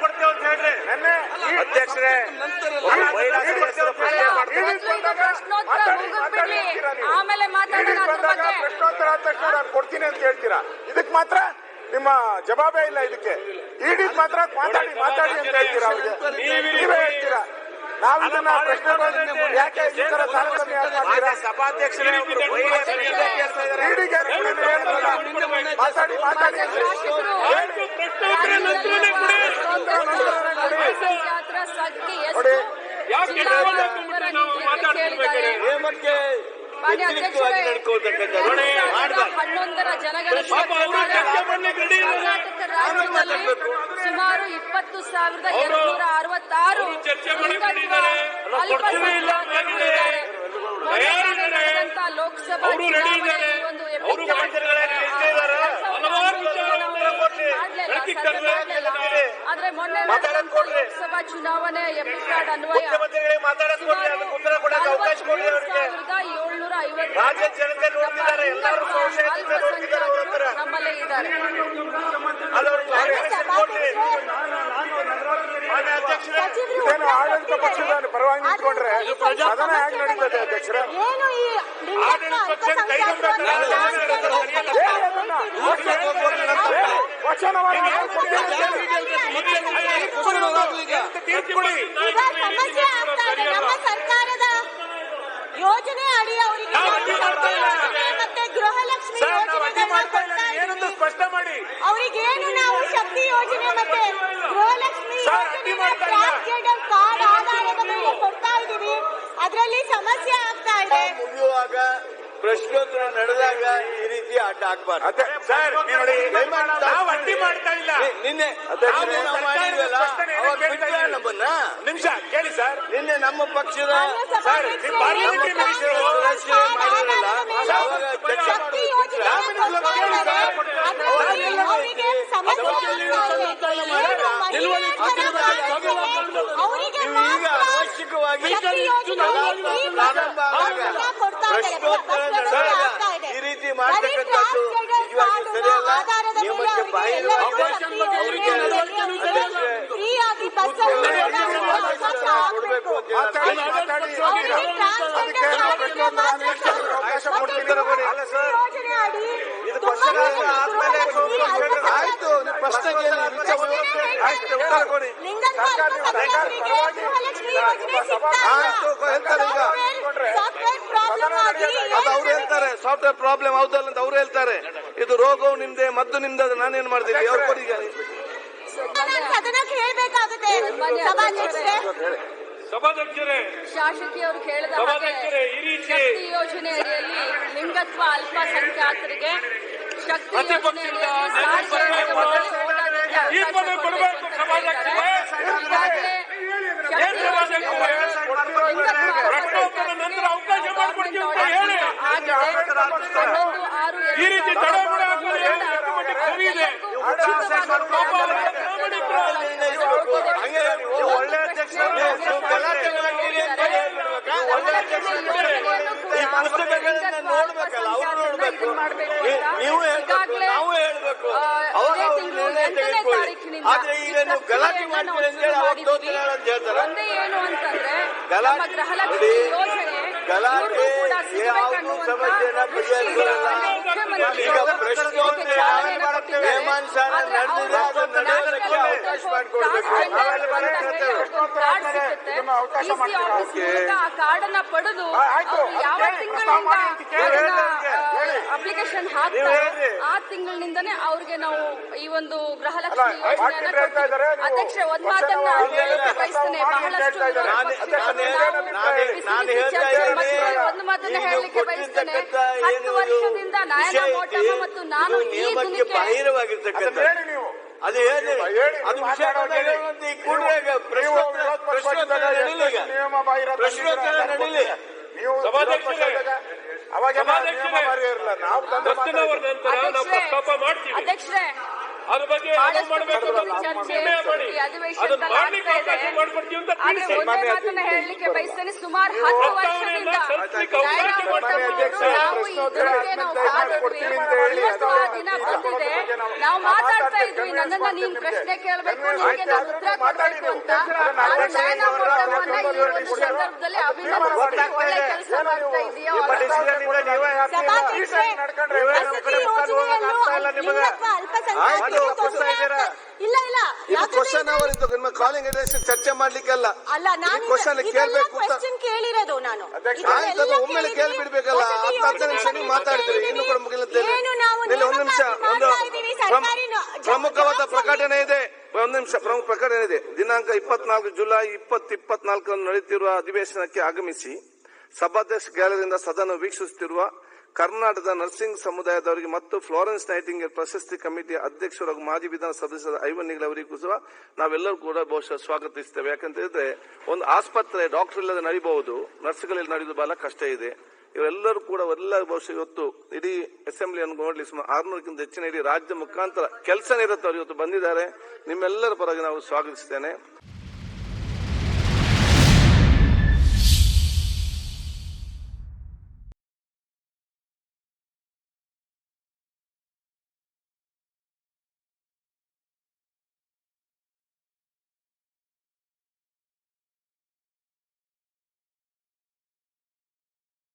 ಕೊಡ್ತೇವೆ ಅಂತ ಹೇಳ್ರಿ. ಅಧ್ಯಕ್ಷರೇ? ಆಮೇಲೆ ಪ್ರಶ್ನೋತ್ತರ ಆದ ತಕ್ಷಣ ನಾನು ಕೊಡ್ತೀನಿ ಅಂತ ಹೇಳ್ತೀರಾ? ಇದಕ್ ಮಾತ್ರ ನಿಮ್ಮ ಜವಾಬೇ ಇಲ್ಲ ಇದಕ್ಕೆ. ಇಡೀ ಮಾತ್ರ ಮಾತಾಡಿ ಮಾತಾಡಿ ಅಂತ ಹೇಳ್ತೀರಾ ಅವ್ರಿಗೆ? ನೀವೇ ಹೇಳ್ತೀರಾ? ನಾವು ಇದನ್ನ ಪ್ರಶ್ನೆ ಯಾಕೆ ಈ ತರ ತಾರತಮ್ಯ ಯಾಕೆ ಮಾಡ್ತೀರಾ? ಮಾನ್ಯ ಸಭಾಧ್ಯಕ್ಷರೇ ಇಡೀಗೆ ಹೇಳ್ರಲ್ಲ. ಮಾತಾಡಿ ಮಾತಾಡಿ ಅಂತ ಹೇಳಿ. ಶಾಸಕರು ಪ್ರಶ್ನೋತ್ತರ ನಂತರನೇ ಕೊಡಿ. ಅಲ್ಪಸಂಖ್ಯಾತರ ಸಂಖ್ಯೆ ಎಷ್ಟು? ನೋಡಿ. ಯಾಕೆ ಜಿಲ್ಲಾ ನಾವು ವಿವರ ಮಾತಾಡ್ತಿರ್ಬೇಕಾದ್ರೆ? ಕೇಳಿದ್ದಾರೆ. ನೇಮಕ್ಕೆ ಮಾನ್ಯ ವ್ಯತಿರಿಕ್ತವಾಗಿ ಅಧ್ಯಕ್ಷರೇ, ನಡ್ಕೊಳ್ತಕ್ಕಂಥ ಎರಡು ನೋಡಿ ಸಾವಿರದ ಮಾಡ್ಬಾರ್ದು ಹನ್ನೊಂದರ ಜನಗಣತಿ ರಾಜ್ಯದಲ್ಲಿ ಸುಮಾರು ಇಪ್ಪತ್ತು ಸಾವಿರದ ಎರಡ್ನೂರ ಅರವತ್ತಾರು ಲೋಕಸಭಾ ಇದ್ದಾರೆ. ಒಂದು ಅವರು ಆದ್ರೆ ಮೊನ್ನೆ ಕೊಡ್ರಿ. ಲೋಕಸಭಾ ಚುನಾವಣೆ ಎಪಿಕ್ ಕಾರ್ಡ್ ಅನ್ವಯ. ಮುಖ್ಯಮಂತ್ರಿಗಳಿಗೆ ಮಾತಾಡಕ್ ಕೊಡ್ಲಿ ಅದಕ್ಕೆ ಉತ್ತರ ಕೊಡಕ್ಕೆ ಅವಕಾಶ ಕೊಡ್ಲಿ ಅವರಿಗೆ. ಏಳ್ನೂರ ಐವತ್ತು ಜನತೆ ನೋಡ್ತಿದ್ದಾರೆ ಎಲ್ಲರೂ ಸಂಶಯದಿಂದ ನೋಡ್ತಿದ್ದಾರೆ ಅವ್ರ ಹತ್ರ. ನಮ್ಮಲ್ಲೇ ಇದ್ದಾರೆ. ಕ್ಲಾರಿಫಿಕೇಶನ್ ಮಾನ್ಯ ಅಧ್ಯಕ್ಷರೇ. ಇದೇನು ಆಡಳಿತ ಪಕ್ಷದ ಪರವಾಗಿ ನಿಂತ್ಕೊಂಡ್ರೆ ಸದನ ಹೇಗೆ ನಡೀತದೆ ಅಧ್ಯಕ್ಷರೇ. ಏನು ಈ ಲಿಂಗತ್ವ ಆಡಳಿತ ಪಕ್ಷದ ಕೈಗೊಂಬೆ ಅಲ್ಪಸಂಖ್ಯಾತರನ್ನ ನಾನು ಹೇಳಿ ಅದನ್ನ. ಸಮಸ್ಯೆ ಆಗ್ತಾ ಇದೆ. ನಮ್ಮ ಸರ್ಕಾರದ ಯೋಜನೆ ಅಡಿ ಅವರಿಗೆ ಮತ್ತೆ ಗೃಹಲಕ್ಷ್ಮಿ ಏನೊಂದು ಸ್ಪಷ್ಟ ಮಾಡಿ. ಅವರಿಗೇನು ನಾವು ಶಕ್ತಿ ಯೋಜನೆ ಮತ್ತೆ ಗೃಹಲಕ್ಷ್ಮಿ ಯೋಜನೆ ಮಾಡ್ತಾ ಇಲ್ಲ. ಟ್ರಾನ್ಸ್ಜೆಂಡರ್ ಕಾರ್ಡ್ ಆಧಾರದ ಮೇಲೆ ಕೊಡ್ತಾ ಇದೀವಿ ಅದರಲ್ಲಿ ಸಮಸ್ಯೆ ಆಗ್ತಾ ಇದೆ ಮುಗಿಯುವಾಗ ಪ್ರಶ್ನೋತ್ತರ ನಡೆದಾಗ ಈ ರೀತಿ ಅಡ್ಡ ಆಗ್ಬಾರ್ದು. ಅದೇ ಸರ್ ನೀವು ನೋಡಿ ದಯಮಾಡಿ ನಾವು ಅಡ್ಡಿ ಮಾಡ್ತಾ ಇಲ್ಲ. ನಿನ್ನೆ ನಾವು ಮಾಡಿದ್ವಲ್ಲ ಅವಾಗ ಬಿಟ್ರಾ. ನಮ್ಮನ್ನ. ನಿಮಿಷ ಕೇಳಿ ಸರ್. ನಿನ್ನೆ ನಮ್ಮ ಪಕ್ಷದ ಸರ್, ನಿಮ್ಮ ಚರ್ಚೆ ಶಕ್ತಿ ಅಂತೀರಾ. ಅದಕ್ಕೆ ಟ್ರಾನ್ಸ್ಜೆಂಡರ್ ಪ್ರಶ್ನೋತ್ತರ ಕಾರ್ಡ್ಗೆ ಅಧ್ಯಕ್ಷರಿಗೆ ಅವಕಾಶ ಅಲ್ಲ ಸರ್? ಇದು ಮಂದಿ ಆದ್ಮೇಲೆ ಆಯ್ತು, ಪ್ರಶ್ನೆಗೆ ಏನು ಅದು ಅವ್ರು ಹೇಳ್ತಾರೆ? ಸಾಫ್ಟ್ವೇರ್ ಪ್ರಾಬ್ಲಮ್ ಹೌದಲ್ಲ ಅಂತ ಅವ್ರು ಹೇಳ್ತಾರೆ. ಇದು ರೋಗವು ನಿಮ್ದೆ ಮದ್ದು ನಿಮ್ದೆ ಅದು ನಾನೇನ್ ಮಾಡ್ತೀನಿ? ಅವ್ರು ಕೊಡಿ ಸಭಾಧ್ಯಕ್ಷರೇ. ಸಭಾಧ್ಯಕ್ಷರೇ ಶಾಸಕಿಯವರು ಕೇಳಿದ ಹಾಗೆ ಸಭಾಧ್ಯಕ್ಷರೇ, ಈ ರೀತಿ- ಶಕ್ತಿ ಯೋಜನೆ ಅಡಿಯಲ್ಲಿ ಲಿಂಗತ್ವ ಅಲ್ಪಸಂಖ್ಯಾತರಿಗೆ ಶಕ್ತಿ ಪ್ರತಿಪಕ್ಷದಿಂದ ಯೋಜನೆ ನ್ಯಾಯ ಅಡಿಯಲ್ಲಿ ಸರ್ಕಾರಗಳು ಸೋಲಾರ್ಗೆ ಈ ಅವಕಾಶ ಪದ ಕೊಡಬೇಕು ಈಗಾಗಲೇ? ಪ್ರಶ್ನೋತ್ತರ ನಂತರ ಅವಕಾಶ ಮಾಡಿಕೊಡ್ತೀವಿ ಅಂತ ಹೇಳಿ. ಈ ರೀತಿ ನೀವು ಒಳ್ಳೆ ನೀವು ಪುಸ್ತಕಗಳನ್ನ ನೋಡ್ಬೇಕಲ್ಲ ಅವ್ರು ನೋಡ್ಬೇಕು ಹೇಳ್ಬೇಕು ನಾವು ಹೇಳ್ಬೇಕು ಅವಾಗ ಅವ್ರು ತೆಗೆದುಕೊಳ್ಳಿ ಆದ್ರೆ ಈಗ ನೀವು ಗಲಾಟೆ ಮಾಡ್ತೀರಿ ಅಂತ ಹೇಳಿ ಅವಾಗ ತೋತಿಲ್ಲ ಅಂತ ಹೇಳ್ತಾರೆ ಒಂದೇ ಏನು ಅಂತಂದ್ರೆ ಗಲಾಟೆ- ಯಾವ್ದು ಸಮಸ್ಯೆನ ಬಗೆಹರಿಸಲ್ಲ. ಈಗ ಪ್ರಶ್ನೋತ್ತರ ನೇಮಾನುಸಾರ ನಡೆದಿದೆ, ಅದು ನಡೆಯೋದಕ್ಕೆ ಅವಕಾಶ ಮಾಡಿಕೊಡ್ಬೇಕು. ಮಾಡ್ತೀರಾ? ಪಡೆದು ಯಾವ ಅದಕ್ಕೆ ಪ್ರಸ್ತಾವ ಮಾಡಿ ಅಂತ ಕೇಳಿ. ಹೇಳಿ. ಅಪ್ಲಿಕೇಶನ್ ಹಾಕ್ತಾರೆ. ಆ ತಿಂಗಳಿನಿಂದನೇ ಅವ್ರಿಗೆ ನಾವು ಈ ಒಂದು ಗೃಹಲಕ್ಷ್ಮಿ ಯೋಜನೆಯನ್ನ ಅಧ್ಯಕ್ಷ ಒಂದ್ ಮಾತನ್ನ ಹೇಳಕ್ಕೆ ಬಯಸ್ತೇನೆ. ಬಹಳಷ್ಟು ಒಂದು ಮಾತನ್ನ ಹೇಳಲಿಕ್ಕೆ ಬಯಸ್ತೇನೆ. ಹತ್ತು ವರ್ಷದಿಂದ ನಯನ ಮೋಟಮ್ಮ ಮತ್ತು ನಾನು ಈ ಬಹಿರವಾಗಿರ್ತಕ್ಕಂಥ ಅದು ಹೇಳಿ. ಅದು ವಿಷಯ ಈ ಕೂಡಲೇ ಪ್ರಶ್ನೋತ್ತರ ನಡೀಲಿ. ಪ್ರಶ್ನೋತ್ತರ ನಡೀಲಿ. ಸಭಾಧ್ಯಕ್ಷರೇ. ಅವಾಗ ಇರಲ್ಲ. ನಾವು ನಂತರ ನಾವು ಅಧ್ಯಕ್ಷರೇ ಪ್ರಸ್ತಾಪ ಮಾಡ್ತೀವಿ. ಅಧ್ಯಕ್ಷರೇ ಅದ್ರ ಬಗ್ಗೆ ಮಾಡಬೇಕು ಏನು ಮಾಡ್ಬೇಕು ಅಂತ ಚರ್ಚೆ ನಿರ್ಣಯ ಮಾಡಿ. ಈ ಅದನ್ನ ಮಾಡ್ಲಿಕ್ಕೆ ಹೇಳಲಿಕ್ಕೆ ಬಯಸ್ತೇನೆ ಸುಮಾರು ಹತ್ತು ವರ್ಷದಿಂದ ಬಂದಿದೆ. ನಾವು ಮಾತಾಡ್ತಾ ಇದ್ವಿ ನನ್ನನ್ನ ನೀನ್ ಪ್ರಶ್ನೆ ಕೇಳಬೇಕು. ನಾನು ಉತ್ತರ ಕೊಡಬೇಕು ಅಂತ ಸಂದರ್ಭದಲ್ಲಿ ಅಭಿನಂದಿಸಿ ಒಳ್ಳೆ ಕೆಲಸ ಮಾಡ್ತಾ ಇದೀಯ ಸಭಾಧ್ಯಕ್ಷರೇ, ವಸತಿ ಯೋಜನೆಯನ್ನು ಲಿಂಗತ್ವ ಅಲ್ಪಸಂಖ್ಯಾತರಿಗೆ ತೊಂದರೆ ಆಗ್ತಾ- ಇಲ್ಲ ಇಲ್ಲ ಇದು ಯಾಕಂದ್ರೆ ಕ್ವಶನ್ ಅವರ್ ನಿಮ್ಮ ಕಾಲಿಂಗ್ ಅಡ್ರೆಸ್ ಚರ್ಚೆ ಮಾಡ್ಲಿಕ್ಕೆ ಅಲ್ಲ ನಾನು ಕ್ವಶನ್ ಕೇಳಬೇಕು ಕ್ವಶನ್ ಕೇಳಿರೋದು ನಾನು ಒಮ್ಮೆಲೆ. ಕೇಳ್ಬಿಡ್ಬೇಕಲ್ಲ. ಹತ್ತು ಹತ್ತು ನಿಮಿಷ ನೀವು ಮಾತಾಡ್ತೀರಿ. ಇನ್ನು ಕೂಡ ನಾವು ಒಂದು ನಿಮಿಷ ಒಂದು ಪ್ರಮುಖವಾದ ಪ್ರಕಟಣೆ ಇದೆ ಒಂದು ನಿಮಿಷ ಪ್ರಮುಖ ಪ್ರಕಟಣೆ ಇದೆ ದಿನಾಂಕ ಇಪ್ಪತ್ನಾಲ್ಕು ಜುಲೈ ಇಪ್ಪತ್ತು ಇಪ್ಪತ್ನಾಲ್ಕರಂದು ನಡೆಯುತ್ತಿರುವ ಅಧಿವೇಶನಕ್ಕೆ ಆಗಮಿಸಿ ಸಭಾಧ್ಯಕ್ಷ ಗ್ಯಾಲರಿಯಿಂದ ಸದನ ವೀಕ್ಷಿಸುತ್ತಿರುವ ಕರ್ನಾಟಕದ ನರ್ಸಿಂಗ್ ಸಮುದಾಯದವರಿಗೆ ಮತ್ತು ಫ್ಲೋರೆನ್ಸ್ ನೈಟಿಂಗೇಲ್ ಪ್ರಶಸ್ತಿ ಕಮಿಟಿ ಅಧ್ಯಕ್ಷರು ಹಾಗೂ ಮಾಜಿ ವಿಧಾನ ಸದಸ್ಯ ಐವನ್ ನಿಗಳವರಿಗೂ ಸಹ ನಾವೆಲ್ಲರೂ ಕೂಡ ಬಹುಶಃ ಸ್ವಾಗತಿಸ್ತೇವೆ. ಯಾಕಂತ ಹೇಳಿದ್ರೆ ಒಂದು ಆಸ್ಪತ್ರೆ ಡಾಕ್ಟರ್ ಇಲ್ಲದೆ ನಡೀಬಹುದು, ನರ್ಸ್ಗಳಲ್ಲಿ ನಡೆಯುವುದು ಬಹಳ ಕಷ್ಟ ಇದೆ. ಇವರೆಲ್ಲರೂ ಕೂಡ ಎಲ್ಲ ಬಹುಶಃ ಇವತ್ತು ಇಡೀ ಅಸೆಂಬ್ಲಿಯನ್ನು ನೋಡಲಿ ಸುಮಾರು ಆರ್ನೂರಕ್ಕಿಂತ ಹೆಚ್ಚಿನ ಇಡೀ ರಾಜ್ಯ ಮುಖಾಂತರ ಕೆಲಸ ನಿರತವರು ಇವತ್ತು ಬಂದಿದ್ದಾರೆ. ನಿಮ್ಮೆಲ್ಲರ ಪರವಾಗಿ ನಾವು ಸ್ವಾಗತಿಸ್ತೇನೆ.